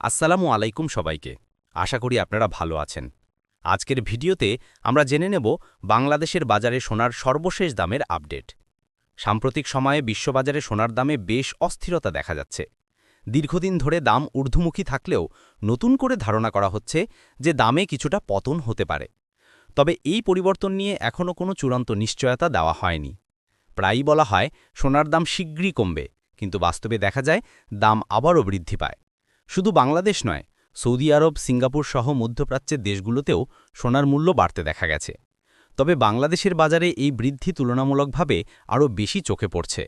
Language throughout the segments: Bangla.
আসসালামু আলাইকুম সবাইকে। আশা করি আপনারা ভালো আছেন। আজকের ভিডিওতে আমরা জেনে নেব বাংলাদেশের বাজারে সোনার সর্বশেষ দামের আপডেট। সাম্প্রতিক সময়ে বিশ্ববাজারে সোনার দামে বেশ অস্থিরতা দেখা যাচ্ছে। দীর্ঘদিন ধরে দাম ঊর্ধ্বমুখী থাকলেও নতুন করে ধারণা করা হচ্ছে যে দামে কিছুটা পতন হতে পারে। তবে এই পরিবর্তন নিয়ে এখনও কোনো চূড়ান্ত নিশ্চয়তা দেওয়া হয়নি। প্রায়ই বলা হয়, সোনার দাম শীঘ্রই কমবে, কিন্তু বাস্তবে দেখা যায়, দাম আবারও বৃদ্ধি পায়। শুধু বাংলাদেশ নয়, সৌদি আরব, সিঙ্গাপুর সহ মধ্যপ্রাচ্যের দেশগুলোতেও সোনার মূল্য বাড়তে দেখা গেছে। তবে বাংলাদেশের বাজারে এই বৃদ্ধি তুলনামূলকভাবে আরও বেশি চোখে পড়ছে।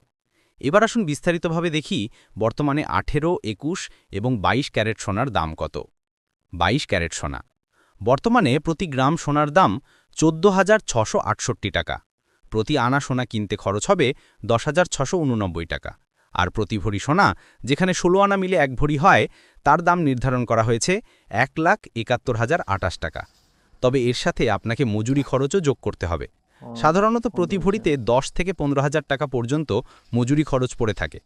এবার আসুন বিস্তারিতভাবে দেখি বর্তমানে আঠেরো, একুশ এবং ২২ ক্যারেট সোনার দাম কত। ২২ ক্যারেট সোনা। বর্তমানে প্রতি গ্রাম সোনার দাম চোদ্দ হাজার ছশো আটষট্টি টাকা। প্রতি আনা সোনা কিনতে খরচ হবে দশ হাজার ছশো টাকা। আর প্রতি ভরি সোনা, যেখানে ষোলো আনা মিলে এক ভরি হয় তার দাম নির্ধারণ করা হয়েছে এক লাখ একাত্তর হাজার আটাশ টাকা। তবে এর সাথে আপনাকে মজুরি খরচও যোগ করতে হবে। সাধারণত প্রতি ভরিতে দশ থেকে পনেরো হাজার টাকা পর্যন্ত মজুরি খরচ পড়ে থাকে।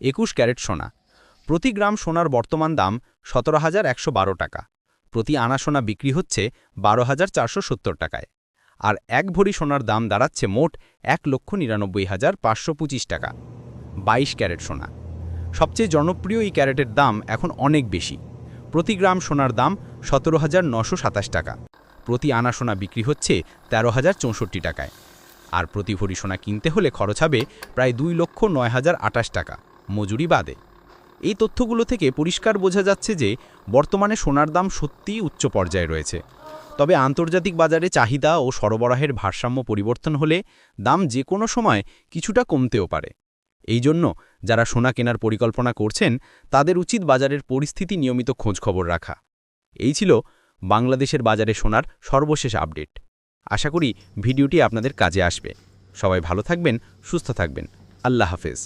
একুশ ক্যারেট সোনা। প্রতি গ্রাম সোনার বর্তমান দাম সতেরো হাজার একশো বারো টাকা। প্রতি আনা সোনা বিক্রি হচ্ছে বারো হাজার চারশো সত্তর টাকায়। আর এক ভরি সোনার দাম দাঁড়াচ্ছে মোট এক লক্ষ নিরানব্বই হাজার পাঁচশো পঁচিশ টাকা। বাইশ ক্যারেট সোনা। সবচেয়ে জনপ্রিয় এই ক্যারেটের দাম এখন অনেক বেশি। প্রতি গ্রাম সোনার দাম সতেরো হাজার নশো সাতাশ টাকা। প্রতি আনা সোনা বিক্রি হচ্ছে তেরো হাজার চৌষট্টি টাকায়। আর প্রতি ভরি সোনা কিনতে হলে খরচ হবে প্রায় দুই লক্ষ নয় হাজার আটাশ টাকা, মজুরি বাদে। এই তথ্যগুলো থেকে পরিষ্কার বোঝা যাচ্ছে যে বর্তমানে সোনার দাম সত্যিই উচ্চ পর্যায়ে রয়েছে। তবে আন্তর্জাতিক বাজারে চাহিদা ও সরবরাহের ভারসাম্য পরিবর্তন হলে দাম যে কোনো সময় কিছুটা কমতেও পারে। এই জন্য যারা সোনা কেনার পরিকল্পনা করছেন, তাদের উচিত বাজারের পরিস্থিতি নিয়মিত খোঁজখবর রাখা। এই ছিল বাংলাদেশের বাজারে সোনার সর্বশেষ আপডেট। আশা করি ভিডিওটি আপনাদের কাজে আসবে। সবাই ভালো থাকবেন, সুস্থ থাকবেন। আল্লাহ হাফেজ।